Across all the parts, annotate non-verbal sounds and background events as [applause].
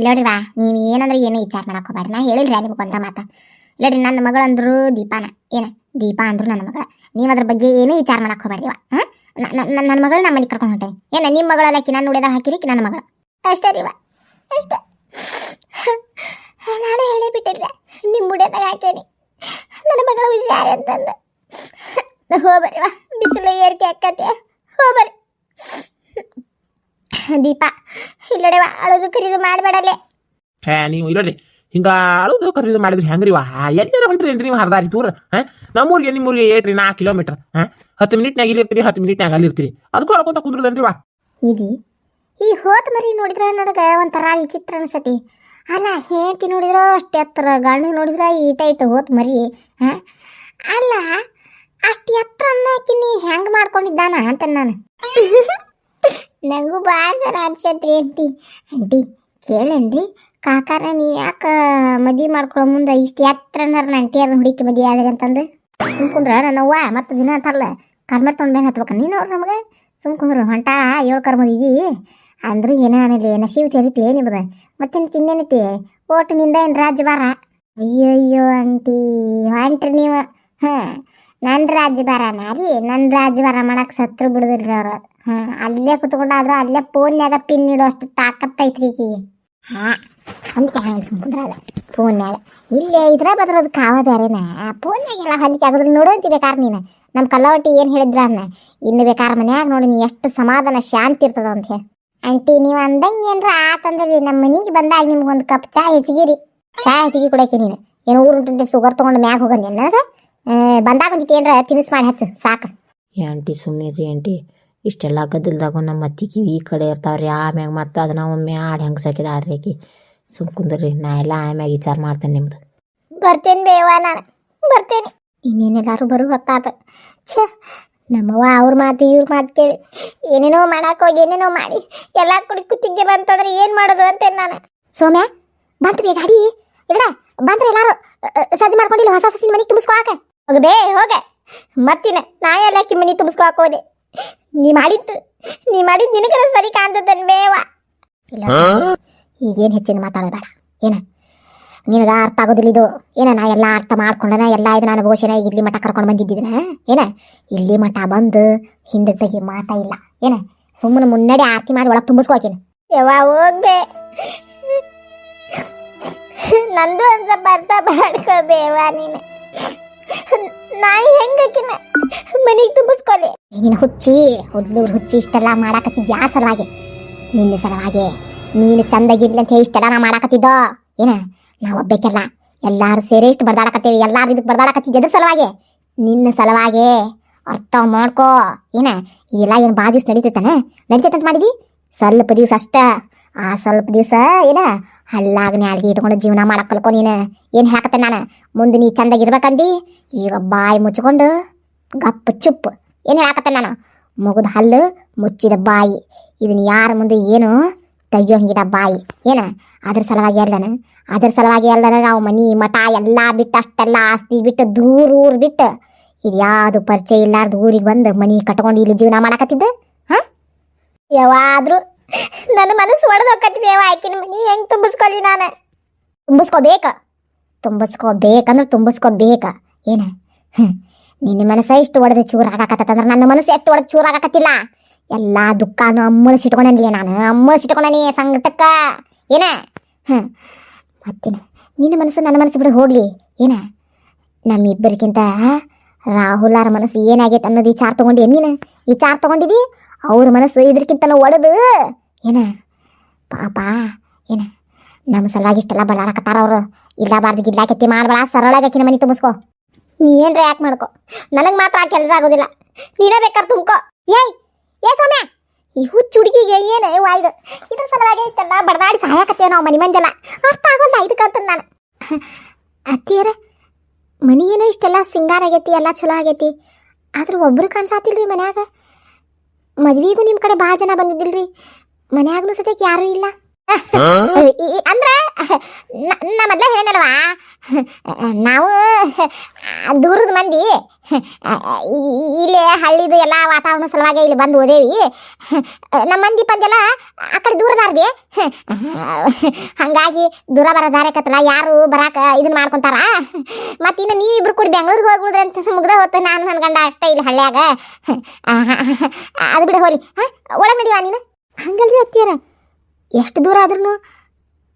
ಇಲ್ಲೋಡ್ರಿ ಬಾ. ನೀವು ಏನಂದ್ರೆ ಏನು ವಿಚಾರ ಮಾಡಕ್ ಹೋಗ್ಬೇಡ್ರಿ ನಾ ಹೇಳಿಲ್ರಿ ನಿಮ್ಗೆ ಒಂದ ಮಾತ. ನನ್ನ ಮಗಳಂದ್ರು ದೀಪಾನ. ಏನ? ದೀಪಾ ಅಂದ್ರು ನನ್ನ ಮಗಳ. ನೀವು ಅದ್ರ ಬಗ್ಗೆ ಏನು ವಿಚಾರ ಮಾಡಕ್ ನನ್ನ ಮಗಳು ನಮ್ಮ ಮನೆಗೆ ಕರ್ಕೊಂಡು ಹೊಂಟೇನೆ. ಏನ ನಿಮ್ಮ ಮಗಳೆಲ್ಲ ಕಿನ್ನ ನೋಡಿದ ಹಾಕಿರಿ ನನ್ನ ಮಗಳು. ಅಷ್ಟೇ ರೀ ವಾ ಅಷ್ಟೇ. ನಾನು ಹೇಳಿ ನಿಮ್ಮ ಮುಡಿಯದಾಗ ಹಾಕೇನಿ. ನನ್ನ ಮಗಳ ಹುಷಾರ ಅಂತಂದು. ಹೋಗ್ಬರ್ರಿ ವಾ ಬಿಸಿಲು ಏರಿಕೆ ಹಾಕತ್ತೆ ಹೋಗ್ಬರ್ರಿ ದೀಪ ಇಲ್ಲಡೆ ವಾ ಅಳೋದು ಕರೀದು ಮಾಡಬೇಡಲೆ ಹೇ ನೀವು ಇಲ್ಲರಿ ಹಿಂಗ ಅಳೋದು ಕರೀದು ಮಾಡಿದ್ರಿ ಹೆಂಗ್ರಿ ವಾ? ಎಲ್ಲಾರ ಹೊಂಟ್ರಿ ನೀವು ಹರ್ದಾರಿ ದೂರ ಹಾಂ? ನಮ್ಮೂರಿಗೆ ನಿಮ್ಮೂರಿಗೆ ಏಟ್ರಿ ನಾಲ್ಕು ಕಿಲೋಮೀಟ್ರ್ ಹಾ? ಹತ್ತು ಮಿನಿಟ್ನಾಗ ಇಲ್ಲಿರ್ತೀರಿ ಹತ್ತು ಮಿನಿಟ್ನಾಗ ಅಲ್ಲಿರ್ತೀರಿ ಅದಕ್ಕೂ ಅಳ್ಕೊಂತ ಕುಂದ್ರದನ್ರಿ ವಾ? ಇದಿ ಈ ಹೋತ್ ಮರಿ ನೋಡಿದ್ರೆ ನನಗೆ ಒಂಥರ ವಿಚಿತ್ರ ಅನ್ಸತಿ. ಅಲ್ಲ ಹೆಂಡತಿ ನೋಡಿದ್ರೆ ಅಷ್ಟೇ ಎತ್ತರ ಗಂಡ ನೋಡಿದ್ರೆ ಈಟ ಇಟ್ಟು ಹೋತ್ ಮರಿ ಹಾಂ? ಅಲ್ಲ ಅಷ್ಟು ಎತ್ತರ ಅನ್ನಕ್ಕೆ ನೀ ಹೆಂಗೆ ಮಾಡ್ಕೊಂಡಿದ್ದಾನ ಅಂತ ನಾನು. [laughs] ನನಗೂ ಭಾಳ ಅನ್ಸತ್ರಿ ಆಂಟಿ ಆಂಟಿ ಕೇಳೇನ್ರಿ. ಕಾಕಾರ, ನೀ ಯಾಕೆ ಮದಿ ಮಾಡ್ಕೊಳ್ಳೋ ಮುಂದೆ ಇಷ್ಟು ಎತ್ತರನಾರ ನಂಟಿಯಾರ ಹುಡುಕಿ ಮದಿ ಆದ್ರಿ ಅಂತಂದು. ಸುಮ್ ಕುಂದ್ರ ನನ್ನವ್ವ ಮತ್ತೆ ದಿನ ಅಂತಲ್ಲ ಕರ್ಮರ್ ತೊಗೊಂಡು ಬೇನ್ ಹತ್ಬೇಕ ನೀನು ಅವ್ರು ನಮಗೆ? ಸುಮ್ ಕುಂದ್ರು ಹೊಂಟ ಏಳು ಕರ್ಮದಿದಿ ಅಂದ್ರೂ ಏನೇ ಅನ್ನಲಿ ನಶೀವ್ ತೆರಿತಿ ನಿಮ್ದ. ಮತ್ತೇನು ತಿನ್ನೇನೈತಿ? ಓಟ್ನಿಂದ ಏನು ರಾಜ್ಯ ಬಾರ ಅಯ್ಯೋ ಅಯ್ಯೋ ಆಂಟಿ ಹೊಂಟ್ರಿ ನೀವು. ಹಾಂ. ನನ್ನ ರಾಜ್ಯ ಬಾರನ ರೀ ನನ್ನ ರಾಜ್ಯ ಬಾರ ಮಾಡಕ್ಕೆ ಸತ್ರು ಬಿಡುದಿಲ್ರಿ ಅವ್ರು. ಹ್ಞೂ ಅಲ್ಲೇ ಕುತ್ಕೊಂಡಾದ್ರು ಅಲ್ಲೇ ಫೋನ್ಯಾಗ ಪಿನ್ ಇಡೋಷ್ಟು ತಾಕತ್ತೈತ್ರಿ ಈಕಿಗೆ ಹಾಂ. ಹೊಂದಿಕೆ ಹಂಗೆ ಸುಮ್ಕುಂದ್ರಲ್ಲ ಫೋನ್ಯಾಗ. ಇಲ್ಲೇ ಇದ್ರ ಬದ್ರದ್ದು ಕಾವ ಬೇರೆನ ಫೋನ್ಯಾಗೆಲ್ಲ ಹೊಂದಿಕೆ ಆಗೋದ್ರಲ್ಲಿ ನೋಡೋಂತಿ ಬೇಕಾದ್ರೆ ನೀನು. ನಮ್ಮ ಕಲ್ಲವಟ್ಟಿ ಏನು ಹೇಳಿದ್ರ ಅನ್ನ ಇನ್ನು ಬೇಕಾದ್ರೆ ಮನ್ಯಾಗ ನೋಡಿ ನೀ ಎಷ್ಟು ಸಮಾಧಾನ ಶಾಂತಿ ಇರ್ತದ ಅಂತ ಹೇಳಿ. ಆಂಟಿ ನೀವು ಅಂದಂಗೆ ಏನ್ರ ಆತಂದ್ರಿ ನಮ್ಮ ಮನೆಗೆ ಬಂದಾಗ ನಿಮ್ಗೆ ಒಂದು ಕಪ್ ಚಾ ಹೆಚ್ಚಿಗಿರಿ. ಚಾ ಹೆಚ್ಚಿಗೆ ಕುಡಕ್ಕೆ ನೀನು. ಏನು ಊರು ಸುಗರ್ ಶುಗರ್ ತೊಗೊಂಡು ಮ್ಯಾಗ ಹೋಗಂದೆ ನನಗೆ? ಬಂದಾಗ ಒಂದಿಟ್ಟು ಏನ್ರ ತಿನಿಸ್ ಮಾಡಿ ಹಚ್ಚು ಸಾಕು. ಏಂಟಿ ಆಂಟಿ ಸುಮ್ಮನೆ ರೀ ಆಂಟಿ. ಇಷ್ಟೆಲ್ಲ ಗದ್ದಲ್ದಾಗ ನಮ್ಮ ಅತ್ತಿ ಕಿವಿ ಈ ಕಡೆ ಇರ್ತಾವ್ರಿ ಆಮ್ಯಾಗ ಮತ್ತೆ ಅದನ್ನ ಒಮ್ಮೆ ಆಡಿ ಹೆಂಗೆ ಸಾಕಿದ ಆಡ್ರಿ ಆಕಿ. ಸುಮ್ ಕುಂದ್ರಿ ನಾ ಎಲ್ಲ ಆಮ್ಯಾಗ ವಿಚಾರ ಮಾಡ್ತೇನೆ ನಿಮ್ದು. ಬರ್ತೇನೆ ಬೇವ ನಾನು ಬರ್ತೇನೆ. ಇನ್ನೇನೆಲ್ಲರೂ ಬರು ಹೊತ್ತಾತ ಛ ನಮ್ಮವ್ವ ಅವ್ರ ಮಾತು ಇವ್ರ ಮಾತು ಕೇಳಿ. ಏನೇನೋ ಮಾಡಕ್ಕೆ ಹೋಗಿ ಏನೇನೋ ಮಾಡಿ ಎಲ್ಲ ಕುಡಿ ಕುತ್ತಿಗೆ ಬಂತಂದ್ರೆ ಏನು ಮಾಡೋದು ಅಂತೇನೆ ನಾನು. ಸೋಮ್ಯ ಬಂತು ಬೇಗ ಗಾಡಿ. ಇಲ್ಲ ಬಂದ್ರೆ ಎಲ್ಲರೂ ಸಜ್ಜು ಮಾಡ್ಕೊಂಡಿಲ್ಲ ಹೊಸ ಹೊಸ ಮನೆಗೆ ತುಂಬಿಸ್ಕೊಳಕ ಹೋಗ ಬೇ ಹೋಗ. ಮತ್ತಿನ ನಾ ಎಲ್ಲ ಮನೆ ತುಂಬಿಸ್ಕೊ ಹಾಕೋದೆ. ನೀ ಮಾಡಿದ್ದು ನೀ ಮಾಡಿದ್ದು ನಿನಗರ ಸರಿ ಕಾಣ್ತದನ್ ಬೇವ ಇಲ್ಲ ಈಗೇನು ಹೆಚ್ಚಿನ ಮಾತಾಡೋದು ಬೇಡ. ಏನ? ನಿನಗ ಅರ್ಥ ಆಗೋದಿಲ್ಲ ಇದು. ಏನ ನಾ ಎಲ್ಲ ಅರ್ಥ ಮಾಡ್ಕೊಂಡನ ಎಲ್ಲ ಇದು ನಾನು ಘೋಷಣೆ ಇಲ್ಲಿ ಮಠ ಕರ್ಕೊಂಡು ಬಂದಿದ್ದಿನ? ಏನ? ಇಲ್ಲಿ ಮಠ ಬಂದು ಹಿಂದೆ ತೆಗಿ ಮಾತಾ ಇಲ್ಲ. ಏನ? ಸುಮ್ಮನೆ ಮುನ್ನಡೆ ಆರತಿ ಮಾಡಿ ಒಳಗೆ ತುಂಬಿಸ್ಕೋಕೇನ ಯವ್ವ ಹೋಗ್ಬೆ ನಂದು ಒಂದು ಸ್ವಲ್ಪ ಅರ್ಥ ಮಾಡ್ಕೋಬೇವಾ ನೀನು. ನಾಯಿ ಹೆಂಗಾಕಿನ ಮನೆಗೆ ತುಂಬಿಸ್ಕೊಲಿ. ನೀನು ಹುಚ್ಚಿ ಹುಡ್ಲೂರು ಹುಚ್ಚಿ ಇಷ್ಟೆಲ್ಲ ಮಾಡಾಕತ್ತಿದ್ ಯಾರ ಸಲುವಾಗಿ? ನಿನ್ನ ಸಲುವಾಗಿ ನೀನು ಚಂದಾಗಿರ್ಲಿ ಅಂತ ಹೇಳಿ ಇಷ್ಟೆಲ್ಲ ನಾ ಮಾಡಾಕತ್ತಿದ್ದೋ? ಏನ? ನಾವು ಒಬ್ಬಕ್ಕೆಲ್ಲ ಎಲ್ಲಾರು ಸೇರಿ ಇಷ್ಟು ಬಡ್ದಾಡಕತ್ತೀವಿ ಎಲ್ಲಾರು ಇದಕ್ಕೆ ಬಡ್ದಾಡಕತ್ತಿದ್ದು ಎದ್ರ ಸಲುವಾಗಿ? ನಿನ್ನ ಸಲುವಾಗಿ ಅರ್ಥ ಮಾಡ್ಕೋ. ಏನ? ಇದೆಲ್ಲ ಏನು ಭಾಳ ದಿವ್ಸ ನಡೀತೈತಾನೆ? ನಡೀತೈತಂತ ಮಾಡಿದಿ? ಸ್ವಲ್ಪ ದಿವ್ಸ ಅಷ್ಟ. ಆ ಸ್ವಲ್ಪ ದಿವಸ, ಏನ? ಹಲ್ಲಾಗ ಅಡ್ಗೆ ಇಟ್ಕೊಂಡು ಜೀವನ ಮಾಡಕ್ ನೀನು. ಏನು ಹೇಳಕತ್ತೆ ನಾನು? ಮುಂದೆ ನೀ ಚಂದಾಗಿರ್ಬೇಕಂದಿ ಈಗ ಬಾಯಿ ಮುಚ್ಕೊಂಡು ಗಪ್ಪ ಚುಪ್ ಏನು ಹೇಳಕತ್ತೆ ನಾನು? ಮುಗಿದ ಹಲ್ಲು, ಮುಚ್ಚಿದ ಬಾಯಿ. ಇದನ್ನ ಯಾರ ಮುಂದೆ ಏನು ತೆಗಿಯೋಂಗಿದ ಬಾಯಿ. ಏನ? ಅದ್ರ ಸಲುವಾಗಿ ಹೇಳ್ದಾನೆ? ಅದ್ರ ಸಲುವಾಗಿ ಹೇಳ್ದಾನೆ ನಾವು ಮನಿ, ಮಠ, ಎಲ್ಲ ಬಿಟ್ಟು ಅಷ್ಟೆಲ್ಲ ಆಸ್ತಿ ಬಿಟ್ಟು ದೂರ ಊರು ಬಿಟ್ಟು. ಇದು ಯಾವುದು ಪರಿಚಯ ಇಲ್ಲಾರ್ದು ಊರಿಗೆ ಬಂದು ಮನಿ ಕಟ್ಕೊಂಡು ಇಲ್ಲಿ ಜೀವನ ಮಾಡಕತ್ತಿದ್ದ? ಹಾಂ? ಯಾವಾದ್ರೂ ನನ್ನ ಮನಸ್ಸು ಒಡೆದು ಅವ ಆಕಿನ ಮನಿ ಹೆಂಗ್ ತುಂಬಿಸ್ಕೊಳ್ಳಿ ನಾನು? ತುಂಬಿಸ್ಕೋಬೇಕ? ತುಂಬಿಸ್ಕೋಬೇಕಂದ್ರೆ ತುಂಬಿಸ್ಕೋಬೇಕ. ಏನ. ನಿನ್ನ ಮನಸ್ಸ ಎಷ್ಟು ಒಡೆದು ಚೂರು ಆಗಾಕತ್ತಂದ್ರೆ ನನ್ನ ಮನಸ್ಸು ಎಷ್ಟು ಒಡೆದು ಚೂರು ಆಗಾಕತ್ತಿಲ್ಲ? ಎಲ್ಲ ದುಃಖನೂ ಅಮ್ಮಳಿಸಿಟ್ಕೊಂಡನ್ಲಿ ನಾನು. ಅಮ್ಮಳಿಸಿಟ್ಕೊಂಡನಿ ಸಂಕಟಕ್ಕ. ಏನ? ಹಾಂ ಮತ್ತಿನ? ನಿನ್ನ ಮನಸ್ಸು ನನ್ನ ಮನಸ್ಸು ಬಿಡು ಹೋಗ್ಲಿ. ಏನ? ನಮ್ಮಿಬ್ಬರಿಗಿಂತ ರಾಹುಲಾರ ಮನಸ್ಸು ಏನಾಗೈತೆ ಅನ್ನೋದು ಈ ಚಾರ್ ತಗೊಂಡಿ ನೀನು? ಚಾರ್ ತಗೊಂಡಿದಿ? ಅವ್ರ ಮನಸ್ಸು ಇದ್ರಕ್ಕಿಂತ ಒಡೆದು ಏನ? ಪಾಪ, ಏನ? ನಮ್ಮ ಸಲುವಾಗಿ ಇಷ್ಟೆಲ್ಲ ಬಳ್ಳಾಡಕತ್ತಾರ ಅವರು. ಇಲ್ಲ ಬಾರ್ದು ಗಿಲ್ಲ ಕೆತ್ತಿ ಮಾಡ್ಬೇಡ, ಸರಳಾಗಿ ಆಕಿನ ಮನೆ ತುಂಬಿಸ್ಕೋ. ನೀ ಏನ್ರ ಯಾಕೆ ಮಾಡ್ಕೋ? ನನಗೆ ಮಾತ್ರ ಆ ಕೆಲಸ ಆಗೋದಿಲ್ಲ. ನೀನೇ ಬೇಕಾದ್ರೆ ತುಂಬ್ಕೋ. ಏಯ್, ಏ ಸೌಮ್ಯ! ಈ ಹುಚ್ಚು ಹುಡುಗಿಗೆ ಏನು ವಾಯ್ದು ಇದ್ರ ಸಲುವಾಗಿ ಇಷ್ಟೆಲ್ಲ ಬಡದಾಡಿ ಸಹಾಯಕತ್ತೇವೆ ನಾವು ಮನೆ ಮಂದೆಲ್ಲ ಅರ್ಥ ಆಗೋಲ್ಲ ಇದಕ್ಕಂತ ನಾನು. ಅತ್ತಿಯರ ಏನೋ ಇಷ್ಟೆಲ್ಲ ಸಿಂಗಾರ ಆಗೈತಿ, ಎಲ್ಲ ಚಲೋ ಆಗೈತಿ. ಆದ್ರೆ ಒಬ್ರು ಕಾಣಿಸಾತಿಲ್ರಿ ಮನ್ಯಾಗ? ಮದ್ವಿಗೂ ನಿಮ್ಮ ಕಡೆ ಭಾಳ ಜನ ಬಂದಿದ್ದಿಲ್ರಿ. ಮನ್ಯಾಗನು ಸದ್ಯಕ್ಕೆ ಯಾರು ಇಲ್ಲ. ಅಂದ್ರೆ ನ- ಮೊದ್ಲೇ ಹೇಳಲ್ವಾ ನಾವು ದೂರದ ಮಂದಿ ಇಲ್ಲಿ ಹಳ್ಳಿದು ಎಲ್ಲ ವಾತಾವರಣ ಸಲುವಾಗಿ ಇಲ್ಲಿ ಬಂದು ಓದೇವಿ ನಮ್ಮ ಮಂದಿ ಪಂಜಲ ಆ ಕಡೆ ದೂರದಾರ ಬಿ. ಹಂಗಾಗಿ ದೂರ ಬರೋದಾರಕತ್ತಲ್ಲ ಯಾರು ಬರಾಕ ಇದನ್ನ ಮಾಡ್ಕೊಂತಾರ. ಮತ್ತೆ ಇನ್ನು ನೀವಿಬ್ರು ಕೂಡಿ ಬೆಂಗಳೂರಿಗೆ ಹೋಗಿ ಉಳಿದ್ರೆ ಅಂತ ಮುಗ್ದ ಹೊತ್ತು ನಾನು ನನ್ನ ಗಂಡ ಅಷ್ಟೇ ಇಲ್ಲಿ ಹಳ್ಳ್ಯಾಗ. ಅದು ಬಿಡ ಹೋಲಿ. ಒಳಗೆ ನಡೀವಾ ನೀನು. ಹಂಗಲ್ರಿ ಅತ್ತಿಯರ? ಎಷ್ಟು ದೂರ ಆದ್ರೂ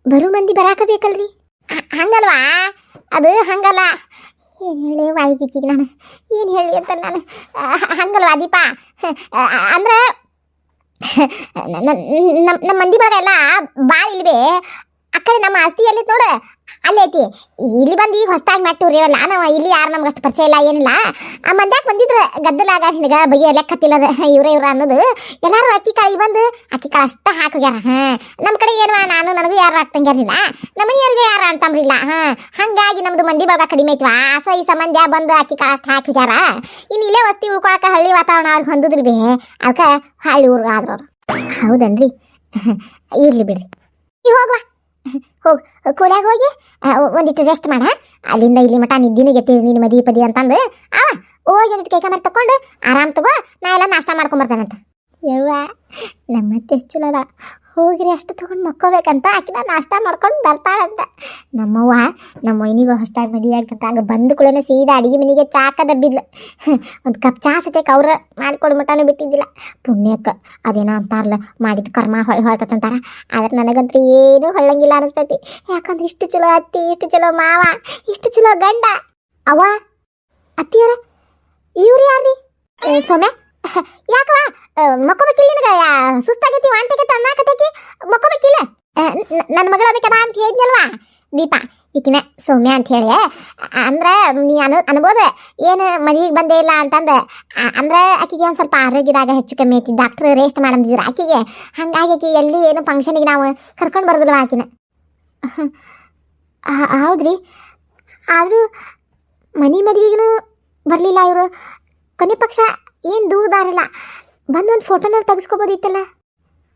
ಬರೋ ಮಂದಿ ಬರಾಕ ಬೇಕಲ್ರಿ ಹ- ಹಂಗಲ್ವಾ? ಅದು ಹಂಗಲ್ಲ. ಏನು ಹೇಳಿ ವಾಯಿಗಿಚ್ಚಿಗೆ ನಾನು? ಏನು ಹೇಳಿ ಅಂತ ನಾನು? ಹಂಗಲ್ವ ದೀಪ? ಅಂದ್ರೆ ನಮ್ಮ ಮಂದಿ ಬಳಗ ಎಲ್ಲ ಭಾಳ ಇಲ್ವೇ? ಕಡೆ ನಮ್ಮ ಆಸ್ತಿ ಎಲ್ಲಿ ನೋಡು. ಅಲ್ಲಿ ಐತಿ. ಇಲ್ಲಿ ಬಂದು ಈಗ ಹೊಸ್ದಾಗಿ ಮಾಡ್ತೀವ್ರಿವಲ್ಲ ನಾವು ಇಲ್ಲಿ ಯಾರು ನಮ್ಗೆ ಅಷ್ಟು ಪರಿಚಯ ಇಲ್ಲ, ಏನಿಲ್ಲ. ಆ ಮಂದ್ಯಾಕೆ ಬಂದಿದ್ರ ಗದ್ದಲಾಗ ನಿನಗ ಬಗೆ ಲೆಕ್ಕತ್ತಿಲ್ಲದ ಇವ್ರ ಇವ್ರ ಅನ್ನೋದು. ಎಲ್ಲರೂ ಅಕ್ಕಿ ಕಾಳಿ ಬಂದು ಅಕ್ಕಿ ಕಾಳು ಅಷ್ಟ ಹಾಕೋಗ್ಯಾರ ಹಾ ನಮ್ಮ ಕಡೆ ಏನು ನಾನು ನನಗೂ ಯಾರು ಹಾಕ್ತಂಗ್ಯಾರಿಲ್ಲ ನಮ್ಮ ಮನೆಯವ್ರಿಗೆ ಯಾರು ಅಂತಂಬ್ರಿಲ್ಲ ಹಾ, ಹಂಗಾಗಿ ನಮ್ದು ಮಂದಿ ಬಳಗ ಕಡಿಮೆ ಐತಿ ಆಸ ಈ ಸಂಬಂಧ ಬಂದು ಅಕ್ಕಿ ಕಾಳು ಅಷ್ಟು ಹಾಕಿಗ್ಯಾರ ಇನ್ನು ಇಲ್ಲೇ ವಸ್ತಿ ಉಳ್ಕೊಳಕ ಹಳ್ಳಿ ವಾತಾವರಣ ಅವ್ರಿಗೆ ಹೊಂದಿದ್ರಿ ಬೇ. ಅದಕ್ಕೆ ಹಳ್ಳಿ ಊರು ಆದ್ರವ್ರು. ಹೌದನ್ರಿ? ಇರ್ಲಿ ಬಿಡ್ರಿ. ಹೋಗ್ವಾ. ಹೋಗ್ ಕೋಲ್ಯಾಗ ಹೋಗಿ ಒಂದಿಟ್ಟು ರೆಸ್ಟ್ ಮಾಡ ಅಲ್ಲಿಂದ ಇಲ್ಲಿ ಮಟ ನಿದ್ದಿನೂ ಗೆಟ್ಟಿ ನಿನ್ನ ಮದಿ ಪದಿ ಅಂತಂದು ಅವ ಹೋಗಿ ಒಂದಿಟ್ಟು ಕೈಕ ಕಾಮರ್ ತಕೊಂಡು ಆರಾಮ್ ತಗೋ, ನಾ ಎಲ್ಲ ನಾಷ್ಟ ಮಾಡ್ಕೊಂಬರ್ತಾನಂತ. ಯವ್ವ, ನಮ್ಮತ್ತೆ ಎಷ್ಟು ಚಲೋ ಅದ. ಹೋಗ್ರಿ ಅಷ್ಟು ತಗೊಂಡು ಮಕ್ಕೋಬೇಕಂತ. ಆಕಿನ ನಾಷ್ಟ ಮಾಡ್ಕೊಂಡು ಬರ್ತಾಳಂತ ನಮ್ಮವ್ವ ನಮ್ಮ ಮೈನಿಗಳು ಹೊಸ್ದಾಗಿ ಮದುವೆ ಆಗ್ತಂತ ಹಂಗೆ ಬಂದ ಕೂಡ ಸೀದಾ ಅಡಿಗೆ ಮನೆಗೆ ಚಾಕ ದಬ್ಬಿದ್ಲು. ಒಂದು ಕಪ್ ಚಾ ಸತೇಕ ಅವ್ರ ಮಾಡಿಕೊಡು ಬಿಟ್ಟಿದ್ದಿಲ್ಲ. ಪುಣ್ಯಕ್ಕೆ ಅದೇನೋ ಅಂತಾರಲ್ಲ ಮಾಡಿದ ಕರ್ಮ ಹೊಳ್ ಹೊಳ್ತಂತಾರ ಆದ್ರೆ ನನಗಂತೂ ಏನೂ ಹೊಳ್ಳಂಗಿಲ್ಲ ಅನಿಸ್ತೈತಿ. ಯಾಕಂದ್ರೆ ಇಷ್ಟು ಚಲೋ ಅತ್ತಿ ಇಷ್ಟು ಚಲೋ ಮಾವ ಇಷ್ಟು ಚಲೋ ಗಂಡ. ಅವ ಅತ್ತಿಯರ ಇವ್ರು ಯಾರ್ರಿ? ಏ, ಸೌಮ್ಯ? ಯಾಕವ ಮಕ್ಕೋಬೇಕಿಲ್ಲ ನಿನಗ ಸುಸ್ತಾಗೈತಿ ವಾಂತಿಗೆ ತನ್ನಾಕತೈತಿ ಮಕ್ಕೋಬೇಕಿಲ್ಲ ನನ್ನ ಮಗಳ ಬೇಕದ ಅಂತ ಹೇಳಿದ್ನಲ್ವಾ? ದೀಪ, ಈಕಿನ ಸೌಮ್ಯ ಅಂತ ಹೇಳಿ. ಅಂದ್ರೆ ನೀ ಅನು, ಅನ್ಬೋದು, ಏನು ಮನೆಗೆ ಬಂದೇ ಇಲ್ಲ ಅಂತಂದು. ಅಂದ್ರೆ ಆಕಿಗೆ ಒಂದು ಸ್ವಲ್ಪ ಆರೋಗ್ಯದಾಗ ಹೆಚ್ಚು ಕಮ್ಮಿ ಐತಿ ಡಾಕ್ಟ್ರ್ ರೇಸ್ಟ್ ಮಾಡಂದಿದ್ರು ಆಕಿಗೆ. ಹಂಗಾಗಿ ಆಕಿ ಎಲ್ಲಿ ಏನು ಫಂಕ್ಷನಿಗೆ ನಾವು ಕರ್ಕೊಂಡು ಬರೋದಿಲ್ಲ ಆಕಿನ? ಹೌದ್ರಿ. ಆದರೂ ಮನೆ ಮದುವೆಗೂ ಬರಲಿಲ್ಲ ಇವರು. ಕೊನೆ ಪಕ್ಷ ಏನು ದೂರ ದಾರಲ್ಲ ಬಂದೊಂದು ಫೋಟೋನ ತೆಗೆಸ್ಕೋಬೋದಿತ್ತಲ್ಲ.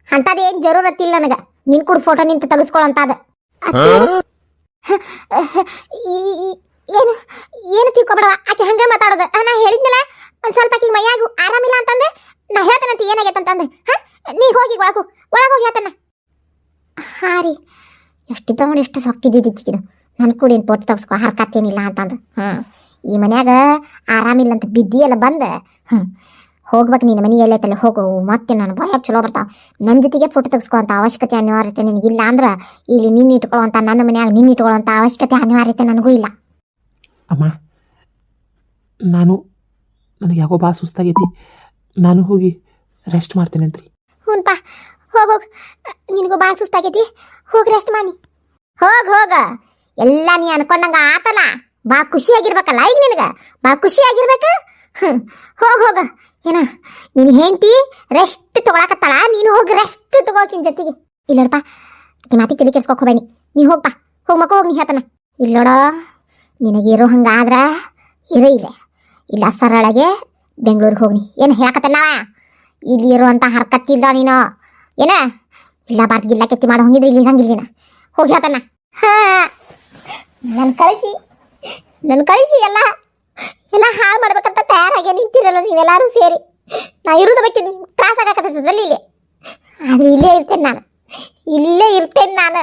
ಅಂಥದ್ದು ಏನು ಜರೂರತ್ತಿಲ್ಲ ನನಗೆ. ನಿನ್ ಕೂಡ ಫೋಟೋ ನಿಂತು ತೆಗೆಸ್ಕೊಳ್ಳೋಂಥದ್ದು ಏನು ಏನು ತಿಳ್ಕೊಬೇಡವ. ಆಕೆ ಹಂಗೆ ಮಾತಾಡೋದು. ನಾ ಹೇಳಿದ್ನಲ್ಲ ಒಂದು ಸ್ವಲ್ಪ ಆಕಿಗೆ ಮೈಯಾಗು ಆರಾಮಿಲ್ಲ ಅಂತಂದೆ ನಾ ಹೇಳ್ತೇನಂತ ಏನಾಗೈತೆ ಅಂತಂದೆ. ಹಾಂ? ನೀ ಹೋಗಿ ಒಳಗು ಒಳಗೆ ಹೋಗಿ ಹೇಳ್ತಾನ ಹಾಂ ರೀ. ಎಷ್ಟಿದ್ದ ನೋಡಿ ಎಷ್ಟು ಸೊಕ್ಕಿದ್ದಿದ್ದು ನನ್ನ ಕೂಡ ಏನು ಫೋಟೋ ತೆಗೆಸ್ಕೊ ಹರ್ಕತ್ತೇನಿಲ್ಲ ಅಂತಂದು. ಹಾಂ ಈ ಮನ್ಯಾಗ ಆರಾಮಿಲ್ಲ ಅಂತ ಬಿದ್ದಿಯೆಲ್ಲ ಬಂದು. ಹ್ಞೂ ಹೋಗ್ಬೇಕು ನೀನು ಮನೆ ತಲೆ ಹೋಗು ಮತ್ತೆ ನಾನು ಭಯ ಚಲೋ ಬರ್ತಾವೆ. ನನ್ನ ಜೊತೆಗೆ ಫೋಟೋ ತೆಗೆಸ್ಕೊಳ್ಳೋಂಥ ಅವಶ್ಯಕತೆ ಅನಿವಾರ್ಯತೆ ನಿನಗಿಲ್ಲ ಅಂದ್ರೆ ಇಲ್ಲಿ ನಿನ್ನ ಇಟ್ಕೊಳ್ಳೋಂಥ ನನ್ನ ಮನ್ಯಾಗ ನಿನ್ನ ಇಟ್ಕೊಳ್ಳೋಂಥ ಅವಶ್ಯಕತೆ ಅನಿವಾರ್ಯತೆ ನನಗೂ ಇಲ್ಲ. ಅಮ್ಮ ನಾನು ನನಗೆ ಯಾಕೋ ಭಾಳ ಸುಸ್ತಾಗೈತಿ. ನಾನು ಹೋಗಿ ರೆಸ್ಟ್ ಮಾಡ್ತೇನೆ ಅಂತ್ರಿ. ಹ್ಞೂನ್ಪ ಹೋಗ್ ಹೋಗ. ನಿನಗೂ ಭಾಳ ಸುಸ್ತಾಗೈತಿ ಹೋಗಿ ರೆಸ್ಟ್ ಮಾಡಿ ಹೋಗ ಹೋಗ. ಎಲ್ಲ ನೀ ಅನ್ಕೊಂಡಂಗ ಆತಲ್ಲ. ಬಾ ಖುಷಿಯಾಗಿರ್ಬೇಕಲ್ಲ ಈಗ ನಿನಗ. ಬಾ ಖುಷಿ ಆಗಿರ್ಬೇಕ ಹೋಗ ಹೋಗ. ಏನ, ನೀನು ಹೆಂಡತಿ ರೆಸ್ಟ್ ತಗೊಳಕತ್ತಾಳ? ನೀನು ಹೋಗಿ ರೆಸ್ಟ್ ತಗೋಕಿನ ಜೊತೆಗೆ. ಇಲ್ಲಡಪ್ಪ ಆಕೆ ಮಾತಿ ತಲೆ ಕೆಡ್ಸ್ಕೊಕ್ ಹೋಗ್ಬೇಡಿ. ನೀ ಹೋಗ್ಪಾ ಹೋಗ್ ಮಕ್ಕ, ಹೋಗಿ ನೀ ಹೇಳ್ತಾನ. ಇಲ್ಲೋಡ ನಿನಗೆ ಇರೋ ಹಂಗಾದ್ರ ಇರೋ ಇಲ್ಲ. ಇಲ್ಲ ಸರಳಗೆ ಬೆಂಗಳೂರಿಗೆ ಹೋಗ್ನಿ. ಏನು ಹೇಳಕತ್ತಲ್ಲ ಇಲ್ಲಿ ಇರುವಂತ ಹರ್ಕತ್ತಿಲ್ಲ ನೀನು. ಏನ? ಇಲ್ಲ ಬಾರ್ದಿಲ್ಲ ಕೆತ್ತಿ ಮಾಡೋ ಹಂಗಿದ್ರೆ ಇಲ್ಲಿ ಹಂಗಿಲ್ಲ ಹೋಗಿ ಹೇಳ್ತಾನ. ಹಾ. ನನ್ನ ಕಳಿಸಿ. ನನ್ನ ಕಳಿಸಿ ಎಲ್ಲ. ಎಲ್ಲ ಹಾಳು ಮಾಡ್ಬೇಕಂತ ತಯಾರಾಗಿ ನಿಂತಿರಲ್ಲ ನೀವೆಲ್ಲರೂ ಸೇರಿ. ನಾ ಇರೋದ ಬಗ್ಗೆ ತ್ರಾಸ ಆಗಕತ್ತದಲ್ಲಿ ಇಲ್ಲಿ ಆದ್ರೆ ಇಲ್ಲೇ ಇರ್ತೇನೆ ನಾನು. ಇಲ್ಲೇ ಇರ್ತೇನೆ ನಾನು.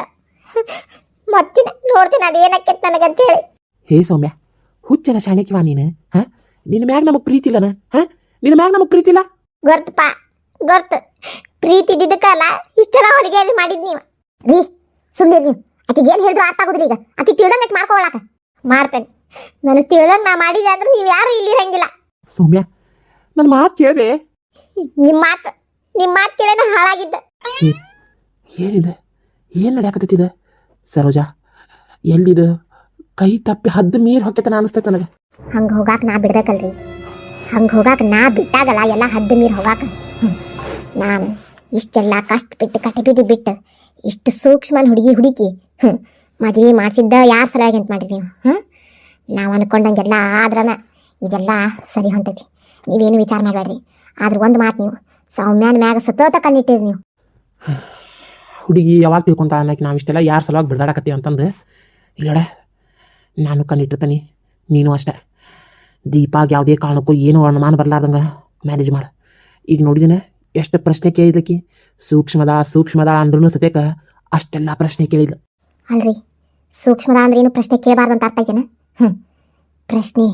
ಮತ್ತಿನ ನೋಡ್ತೀನಿ ಅದೇನಕ್ಕೆ ನನಗಂತೇಳಿ. ಹೇ ಸೌಮ್ಯ ಹುಚ್ಚನ ಶಾಣಕ್ಯವಾ ನೀನು ಹಾಂ? ನಿನ್ನ ಮ್ಯಾಗ ನಮಗೆ ಪ್ರೀತಿ ಇಲ್ಲನ ಹಾಂ? ನಿನ್ನ ಮ್ಯಾಗ ನಮಗೆ ಪ್ರೀತಿ ಇಲ್ಲ? ಗೊತ್ತಪ್ಪ ಗೊರ್ತ ಪ್ರೀತಿ ಇದ್ದಿದ್ದಕ್ಕಲ್ಲ ಇಷ್ಟೆಲ್ಲ ಹೊಲಿಗೆ ಮಾಡಿದ್ ನೀವು. ರೀ ಸುಮ್ಮನೆ ನೀವು. ಆಕೆಗೆ ಏನು ಹೇಳಿದ್ರು ಅರ್ಥ ಆಗೋದಿಲ್ಲ ಈಗ. ಆಕೆ ತಿಳ್ದಂಗೆ ಮಾಡ್ಕೊಳಕ. ಮಾಡ್ತೇನೆ. ನನಗೆ ತಿಳ್ದಂಗೆ ನಾ ಮಾಡಿದೆ ಅಂದ್ರೆ ನೀವು ಯಾರು ಇಲ್ಲಿ ಇರಂಗಿಲ್ಲ. ಸೌಮ್ಯ ನನ್ನ ಮಾತು ಕೇಳಬೇ ನಿಮ್ಮ ಮಾತು ನಿಮ್ಮ ಮಾತು ಕೇಳೇನ ಹಾಳಾಗಿದ್ದ. ಏನಿದೆ? ಏನು ನಡೆಯಕತ್ತಿದ ಸರೋಜಾ ಎಲ್ಲಿದು? ಕೈ ತಪ್ಪಿ ಹದ್ದು ಮೀರ್ ಹೊಕ್ಕತನ ಅನಿಸ್ತೈತೆ ನನಗೆ. ಹಂಗೆ ಹೋಗಾಕ ನಾ ಬಿಡ್ಬೇಕಲ್ರಿ. ಹಂಗೆ ಹೋಗಾಕ ನಾ ಬಿಟ್ಟಾಗಲ್ಲ ಎಲ್ಲ ಹದ್ದು ಮೀರಿ ಹೋಗಾಕ. ನಾನು ಇಷ್ಟೆಲ್ಲ ಕಷ್ಟ ಬಿಟ್ಟು ಕಟ್ಟಿಬಿಟ್ಟು ಬಿಟ್ಟು ಇಷ್ಟು ಸೂಕ್ಷ್ಮನ ಹುಡುಗಿ ಹುಡುಕಿ ಹ್ಞೂ ಮದುವೆ ಮಾಡಿಸಿದ್ದ ಯಾರ ಸಲುವಾಗಿ ಅಂತ ಮಾಡಿರಿ ನೀವು ಹ್ಞೂ ನಾವು ಅನ್ಕೊಂಡಂಗೆಲ್ಲ ಆದ್ರನ ಇದೆಲ್ಲ ಸರಿ ಹೊಂತೈತಿ ನೀವೇನು ವಿಚಾರ ಮಾಡಬೇಡ್ರಿ ಆದ್ರೆ ಒಂದು ಮಾತು ನೀವು ಸೌಮ್ಯಾನ ಮ್ಯಾಗ ಸತತ ಕಣ್ಣಿಟ್ಟಿರಿ ನೀವು. [sighs] ಹುಡುಗಿ ಯಾವಾಗ ತಿಳ್ಕೊಂತ ಅನ್ನಕ್ಕೆ ನಾವು ಇಷ್ಟೆಲ್ಲ ಯಾರ ಸಲುವಾಗಿ ಬಿಡ್ದಾಡಕತ್ತಿ ಅಂತಂದು. ಇಲ್ಲಡ ನಾನು ಕಣ್ಣಿಟ್ಟಿರ್ತೀನಿ ನೀನು ಅಷ್ಟೇ. ದೀಪಾಗ ಯಾವುದೇ ಕಾರಣಕ್ಕೂ ಏನು ಅನುಮಾನ ಬರಲಾರ್ದಂಗೆ ಮ್ಯಾನೇಜ್ ಮಾಡು. ಈಗ ನೋಡಿದಿನ ಎಷ್ಟು ಪ್ರಶ್ನೆ ಕೇಳಿದ್ಲಕ್ಕಿ ಸೂಕ್ಷ್ಮದ ಸೂಕ್ಷ್ಮದ ಅಂದ್ರೂ ಸತ್ಯಕ ಅಷ್ಟೆಲ್ಲ ಪ್ರಶ್ನೆ ಕೇಳಿದ್ಲು. ಅಲ್ರಿ ಸೂಕ್ಷ್ಮದ ಅಂದ್ರೆ ಏನು ಪ್ರಶ್ನೆ ಕೇಳಬಾರ್ದು ಅಂತ ಅರ್ಥ ಐತೇನ ಹ್ಞೂ ಪ್ರಶ್ನೆ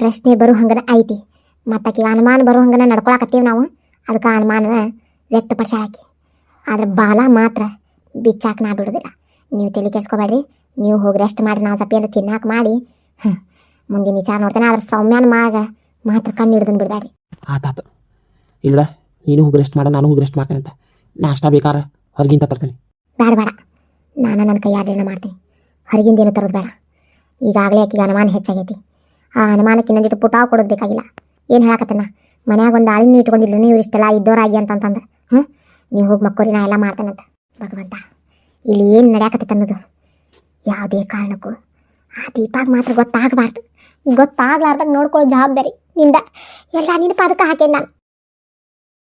ಪ್ರಶ್ನೆ ಬರೋ ಹಂಗನ ಐತಿ. ಮತ್ತಾಕಿ ಅನುಮಾನ ಬರೋ ಹಂಗನ ನಡ್ಕೊಳಕತ್ತೀವಿ ನಾವು. ಅದಕ್ಕೆ ಅನುಮಾನ ವ್ಯಕ್ತಪಡಿಸಾಕಿ ಆದ್ರೆ ಬಾಲ ಮಾತ್ರ ಬಿಚ್ಚಾಕ ನಾ ಬಿಡುದಿಲ್ಲ. ನೀವು ತಲೆ ಕೆಡ್ಸ್ಕೊಬೇಡ್ರಿ. ನೀವು ಹೋಗಿ ರೆಸ್ಟ್ ಮಾಡಿ ನಾವು ಸಪ್ಪಿ ತಿನ್ನಾಕ ಮಾಡಿ. ಮುಂದಿನ ವಿಚಾರ ನೋಡ್ತಾನೆ. ಆದ್ರೆ ಸೌಮ್ಯನ ಮಾಗ ಮಾತ್ರ ಕಣ್ಣು ಹಿಡ್ದನ್ ಬಿಡಬೇಡ್ರಿ ಆತಾತು. ಇಲ್ಲ ನೀನು ಹೋಗಿ ರೆಸ್ಟ್ ಮಾಡ ನಾನು ಹೋಗಿ ರೆಸ್ಟ್ ಮಾಡ್ತೇನೆ ಅಂತ. ನಾಷ್ಟ ಬೇಕಾರ ಹೊರಗಿಂತ ತರ್ತೇನೆ. ಬೇಡ ಬೇಡ ನಾನು ನನ್ನ ಕೈಯಾರೇನ ಮಾಡ್ತೀನಿ. ಹೊರಗಿಂದ ಏನು ತರೋದು ಬೇಡ ಈಗಾಗಲೇ ಆಕಿಗೆ ಅನುಮಾನ ಹೆಚ್ಚಾಗೈತಿ. ಆ ಅನುಮಾನಕ್ಕೆ ಇನ್ನೊಂದಿಟ್ಟು ಪುಟಾವ್ ಕೊಡೋದು ಬೇಕಾಗಿಲ್ಲ. ಏನು ಹೇಳಕತ್ತನ? ಮನ್ಯಾಗ ಒಂದು ಆಳಿನ ಇಟ್ಕೊಂಡಿಲ್ಲ ನೀವು ಇಷ್ಟೆಲ್ಲ ಇದ್ದೋರಾಗಿ ಅಂತಂತಂದ್ರೆ. ಹ್ಞೂ ನೀವು ಹೋಗಿ ಮಕ್ಕೋರಿ, ನಾ ಎಲ್ಲ ಮಾಡ್ತೇನಂತ ಭಗವಂತ, ಇಲ್ಲಿ ಏನು ನಡೆಯಕತ್ತೈತೆ ಅನ್ನೋದು? ಯಾವುದೇ ಕಾರಣಕ್ಕೂ. ಆ ದೀಪಾಗ ಮಾತ್ರ ಗೊತ್ತಾಗಬಾರ್ದು. ಗೊತ್ತಾಗ್ಲಾರ್ದಾಗ ನೋಡ್ಕೊಳ್ಳೋ ಜವಾಬ್ದಾರಿ ನಿಂದ. ಎಲ್ಲ ನಿನ್ನ ಪಾದಕ್ಕೆ ಹಾಕೇನು ನಾನು?